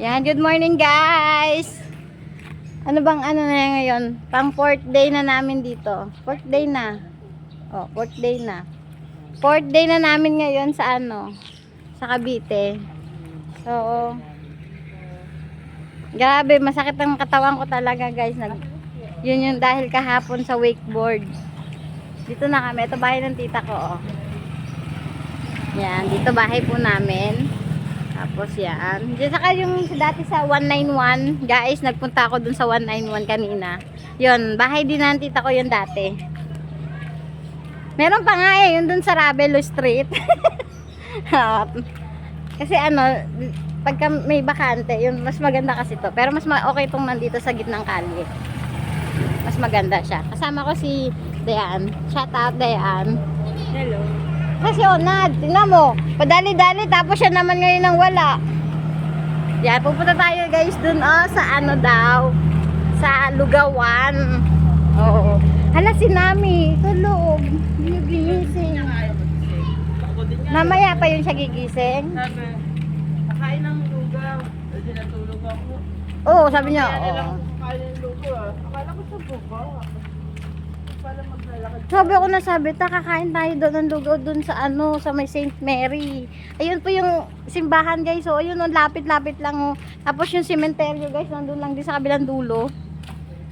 Yan, good morning guys. Ano bang ano na ngayon? Pang fourth day na namin dito. Fourth day na. Oh, fourth day na. Fourth day na namin ngayon sa ano? Sa Cavite. So, grabe, masakit ang katawan ko talaga guys. Nag, yun yung dahil kahapon sa wakeboard. Dito na kami. Ito bahay ng tita ko. Oh. Yan, dito bahay po namin. Tapos yan. Diyan saka yung dati sa 191, guys, nagpunta ako dun sa 191 kanina. Yun, bahay din ng tita ko yun dati. Meron pa nga eh, yun dun sa Ravelo Street. kasi ano, pagka may bakante, yun, mas maganda kasi to. Pero mas ma- okay tong nandito sa gitnang kalye. Mas maganda siya. Kasama ko si Dayan. Shout out, Dayan. Hello. Kasi Onad, tingnan mo, padali-dali tapos siya naman ngayon nang wala. Yan, pupunta tayo guys dun oh, sa ano daw, sa Lugawan. Oo. Hala si Nami, tulog. Hindi gigising. Mamaya pa yun siya gigising. Sabi, kakain ng lugaw. Kasi natulog ako. Oo, sabi niya, Kaya na oo. ako kakain ng lugaw ah. Akala ko sa buba. Sabi ako na sabi, ta kakain tayo doon ng lugaw doon sa ano, sa may St. Mary. Ayun po yung simbahan guys, so ayun, oh, lapit-lapit lang oh. Tapos yung cementerio guys, nandun lang din sa kabilang dulo.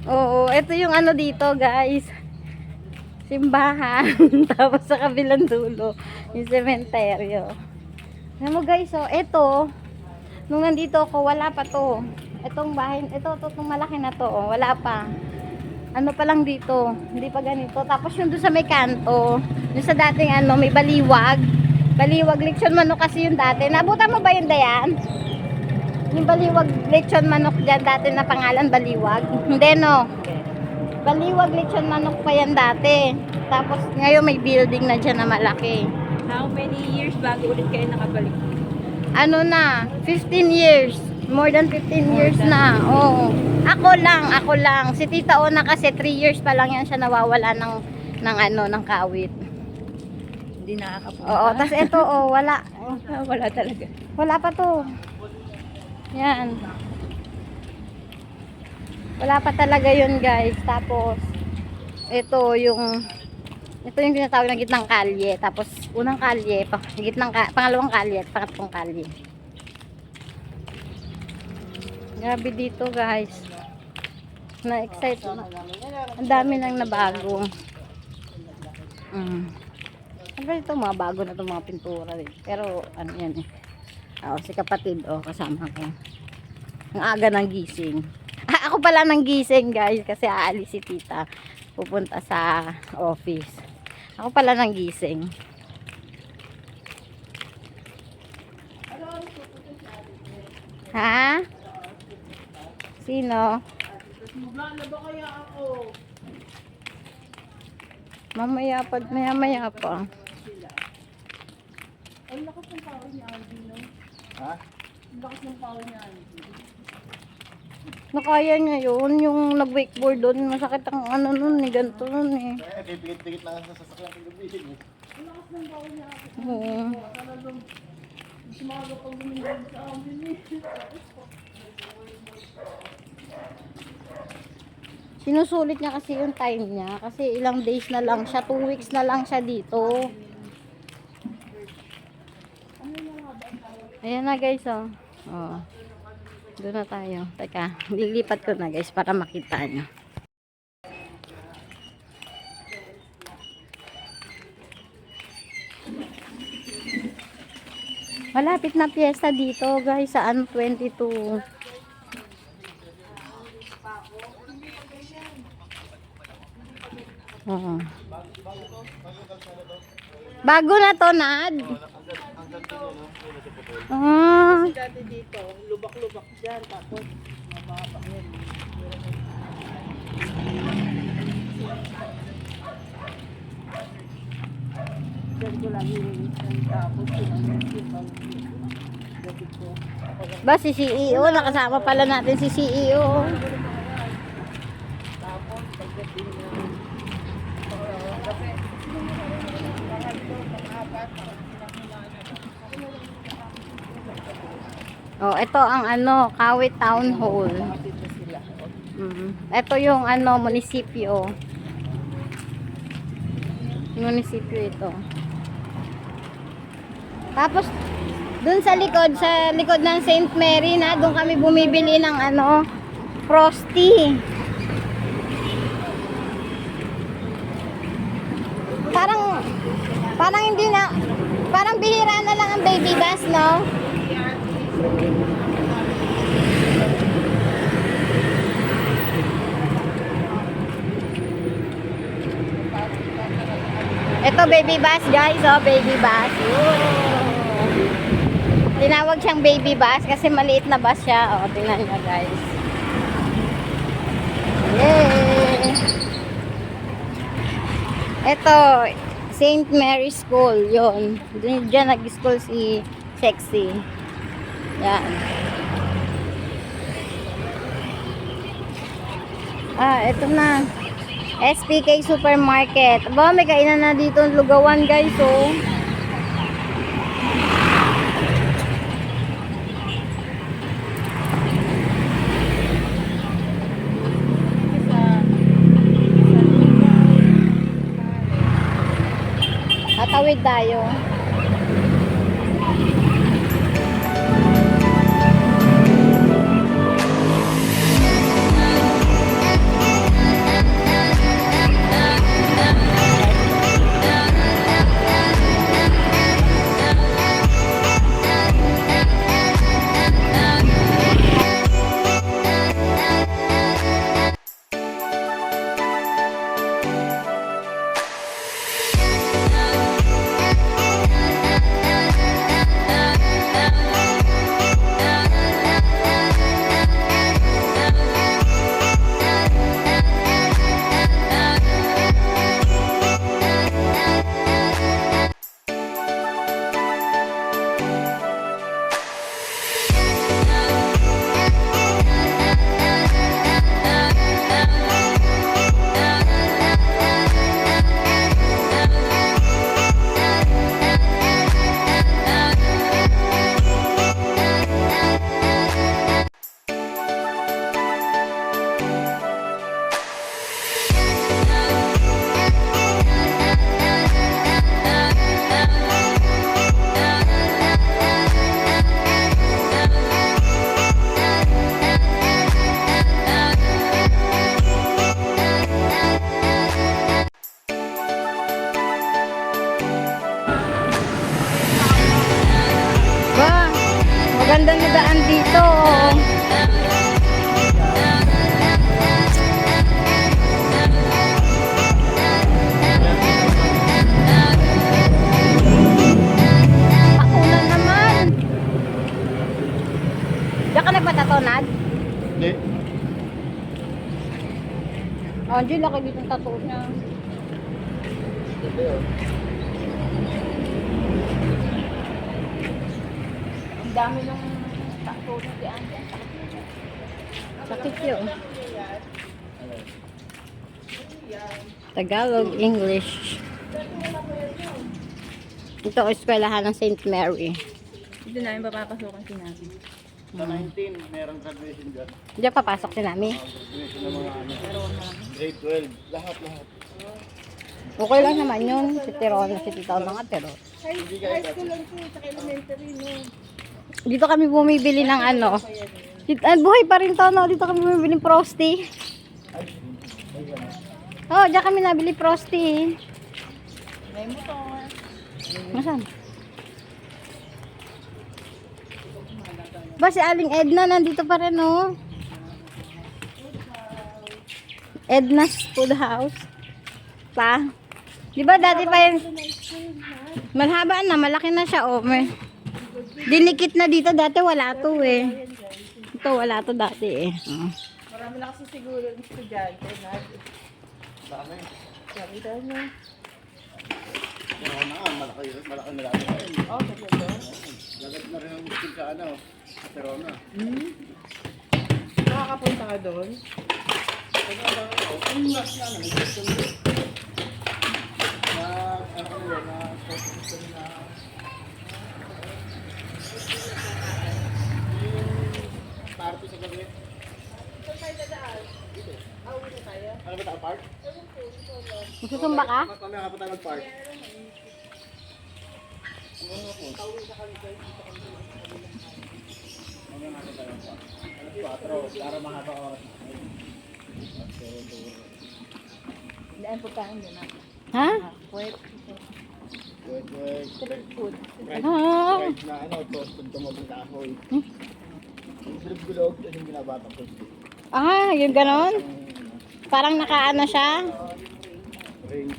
Oo, ito yung ano dito guys. Simbahan. Tapos sa kabilang dulo, yung cementerio. Alam mo guys, oh, ito, nung nandito ako, wala pa to. Itong bahay, ito, ito, itong malaki na to, oh, wala pa ano pa lang dito, hindi pa ganito. Tapos yung doon sa may kanto, yung sa dating ano, may baliwag. Baliwag lechon manok kasi yung dati. Nabutan mo ba yun, Dayan? Yung baliwag lechon manok dyan dati na pangalan baliwag. Hindi no. Baliwag lechon manok pa yan dati. Tapos ngayon may building na dyan na malaki. How many years bago ulit kayo nakabalik? Ano na, 15 years. More than 15 years na. Oo. Ako lang, ako lang. Si Tita Ona kasi 3 years pa lang yan siya nawawala ng ng ano, ng kawit. Hindi nakakapunta. Oo, tas ito oh, wala. Wala talaga. Wala pa to. Yan. Wala pa talaga yun, guys. Tapos ito yung ito yung tinatawag na gitnang kalye. Tapos unang kalye, pa, gitnang ka, pangalawang kalye, at pangatlong kalye. Grabe dito, guys. Na-excite. Ang dami nang nabago. Mm. Siyempre ito mga bago na itong mga pintura rin. Pero ano yan eh. Oo, si kapatid oh, kasama ko. Ang aga ng gising. Ah, ako pala ng gising guys kasi aalis si tita. Pupunta sa office. Ako pala ng gising. Ha? Sino? Maglala ba kaya ako? Mamaya pa, maya maya pa. Ang lakas ng power niya, Alvin, no? Ha? Ang lakas ng power niya, Alvin. Nakaya niya yun, yung nag-wakeboard doon, masakit ang ano nun eh, ganito nun eh. Eh, bibigit-bigit lang sa sasakyan ng gabi. eh. Ang lakas ng power niya, Alvin. Oo. Talagang, mas maaga pag lumindang sa amin eh. Sinusulit niya kasi yung time niya. Kasi ilang days na lang siya. Two weeks na lang siya dito. Ayan na guys oh. Oh. Doon na tayo. Teka, lilipat ko na guys para makita niyo. Malapit na piyesta dito guys sa ano 22. Bago na to, Nad. Ah, dito, lubak-lubak dyan, tapos mababa yan. Ba si CEO, nakasama pala natin si CEO. Oh, ito ang ano, Kawit Town Hall. Mm. Ito yung ano, munisipyo. Munisipyo ito. Tapos, dun sa likod, sa likod ng St. Mary na, dun kami bumibili ng ano, Frosty. Parang, parang hindi na, parang bihira na lang ang baby gas, no? Ito baby bus guys, oh baby bus. Tinawag siyang baby bus kasi maliit na bus siya. Oh, tingnan niyo guys. Yay! Ito, St. Mary's School, yon. Diyan nag-school si Sexy. Yan. Ah, ito na. SPK Supermarket. Aba, may kainan na dito ang lugawan, guys, oh. Tatawid tayo. Maganda na daan dito. oh. Pakulan naman. Diyan ka nagpatatonad? Hindi. Oh, Diyan laki dito ang tattoo niya. Hindi, oh. Dami nung takto na di Anja. Sakit yun. Tagalog, English. Ito ang eskwelahan ng St. Mary. Dito namin papapasukan si Nabi. Sa 19, merong graduation dyan. Diyan papasok si Nami. Graduation ng mga ano. Grade 12. Lahat, lahat. Okay lang naman yun. Si Teron, si Tito mga ka High school lang po, sa elementary no. Dito kami bumibili ng ano. Dito, ah, buhay pa rin to, no? Dito kami bumibili ng Frosty. Oh, diyan kami nabili Frosty. May motor. Nasaan? Ba, si Aling Edna nandito pa rin, no? Edna's Food House. Pa. Di ba dati pa yan? Malhaba na, malaki na siya, oh. May, dinikit na dito, dati wala to, eh. Ito, wala to dati, eh. Oh. Marami na kasi siguro ng estudyante na. Dami. Sabi daw niya. Pero na malaki, malaki na laki. Oh, talaga. Lagat na rin ang school sa ano. Sa Perona. Hmm? Nakakapunta ka doon? Ano ba? Last na, ano, gusto nyo. Na, ano ko yun, na, gusto nyo na, Ano ba tayo park? Magsusumba ka? Mamaya ka pa tayo mag-park. Mamaya nga pa tayo mag-park. Alas 4, para mahaba oras. Daan po tayo din na. Ha? Wait. Wait, wait. Street food. Right, Ah. right na ano, toasted tumating kahoy. Hmm? Yung bilog, yun yung binabatang ko. Ah, yung ganon? Parang nakaano siya? Ring.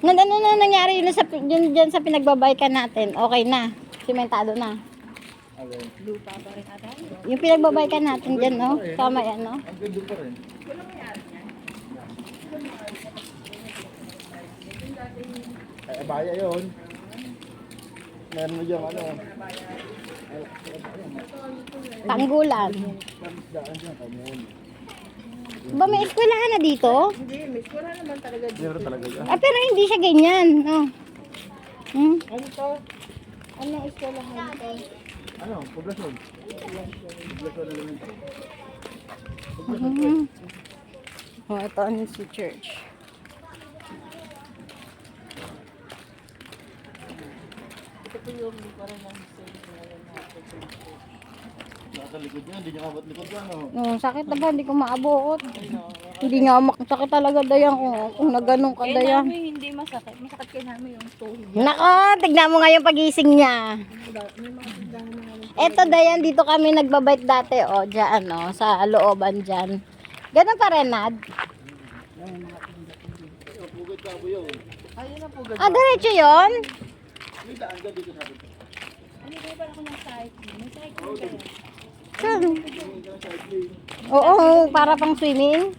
Nan ano na nangyari yun sa, yun dyan sa pinagbabaikan natin? Okay na. Simentado na. Alin. Lupa pa rin ata. Yung pinagbabaikan natin dyan, no? Tama yan, no? Ang ganda pa rin. Ay, abaya yun. Meron mo dyan ano. Tanggulan. Daan dyan. Ba may eskwelahan na dito? Hindi, miss. Wala naman talaga dito. Meron talaga dyan. Ah, pero hindi siya ganyan, no? Hmm? Ano to? Anong eskwelahan to? Ano? Poblasyon. Poblasyon elementary. Mhm. Oh, ito ang si church. Ito po yung lupa rin ng same ngayon natin. Nasa likod niya, hindi niya kabot likod yan. Oh. Oh, sakit na ba? Hindi ko maabot. Hindi nga makasakit talaga dayan kung, kung nagganong ka Kaya dayan. namin hindi masakit. Masakit kaya namin yung tuhod. Nako, tignan mo nga yung pagising niya. May mga tindahan na namin. Eto dayan, dito kami nagbabait dati, oh, dyan, oh, sa looban dyan. Ganun pa rin, Nad. Pugad ka po yun. Ayun na po. Ah, diretso yun? May daan ka dito sa akin. Ano ba ako ng cycling? May cycling kayo. Saan? Oo, para pang swimming.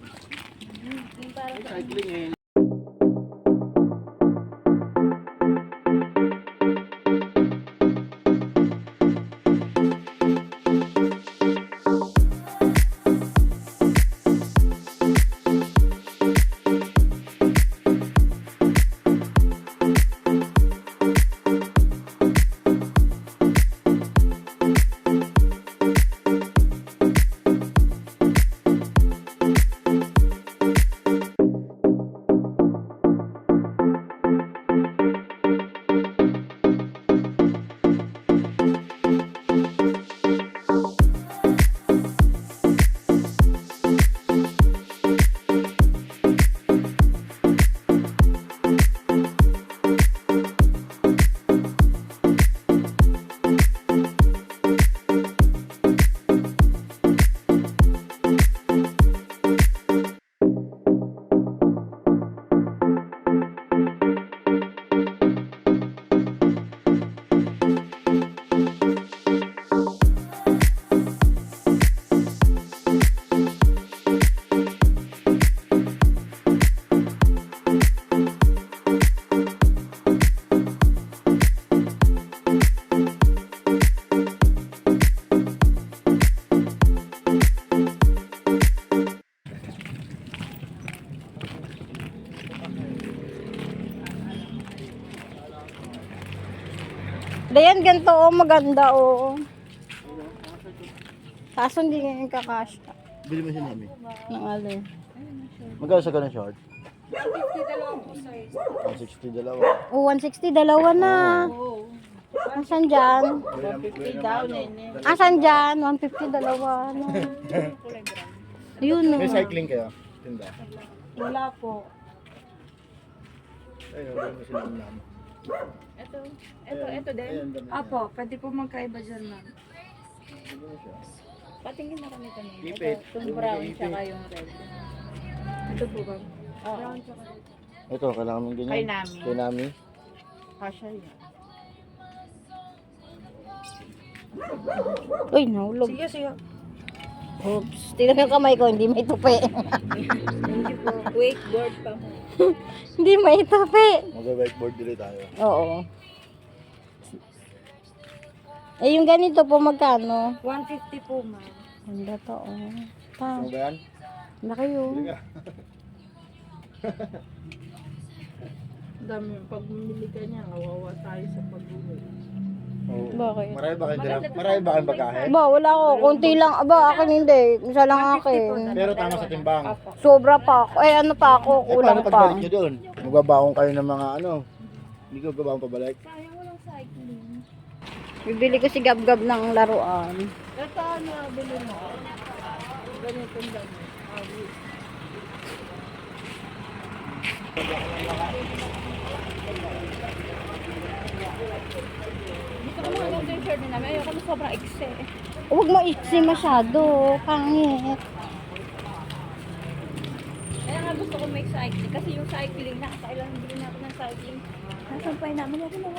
Maganda, oh. Kaso hindi ngayon kakasya. Bili mo siya namin. Ng alin. Magkano sa ganun short? 50 dalawang po size. 160 dalawa. Oh, 160, dalawa na. Oo. Asan dyan? 50 daw, nene. Asan dyan? 150, dalawa. Ano? Brown. Yun, oh. May cycling kayo? Tinda. Wala po. Ayun, bili mo sila namin. Ito. Ito, ito din. Ayan. Apo, pwede po magkaiba dyan, ma'am. Bili mo siya. Patingin na kami kanina. Ipit. Ito, yung brown tsaka yung red. Ito po ba? Oo. Brown tsaka red. Ito, kailangan mong ganyan. Kay Nami. Kay Nami. Kasha yan. Uy, nahulog. Sige, sige. Oops. Tingnan yung kamay ko, hindi may tupi. Hindi po. Wakeboard pa mo. hindi may tupi. Mag-wakeboard dili tayo. Oo. Eh, yung ganito po, magkano? 150 po, ma'am. Ganda to, oh. Pa, Ano ba yan? laki yun. Ka. Dami. Pag bumili ka niya, kawawa tayo sa pag-uwi. Oo. Bakit? Marami ba kayong dala? Marami ba kayong bagahe? Ba, wala ko. Konti lang. Aba, akin hindi. Isa lang akin. Pero tama sa timbang. Sobra pa ako. Eh, ano pa ako? Eh, paano Kulang pa. pagbalik nyo doon? Magbabaong kayo ng mga ano? Hindi ko magbabaong pabalik. Bibili ko si Gab-Gab ng laruan. Ito ano, bili mo. Ganitong dami. Dito ko mga yung shirt namin. Ayoko na sobrang ikse. Huwag mo iksi masyado. Pangit. Kaya nga gusto ko may cycling. Kasi yung cycling, nakakailan din natin ng cycling. Nasampay namin. Ako na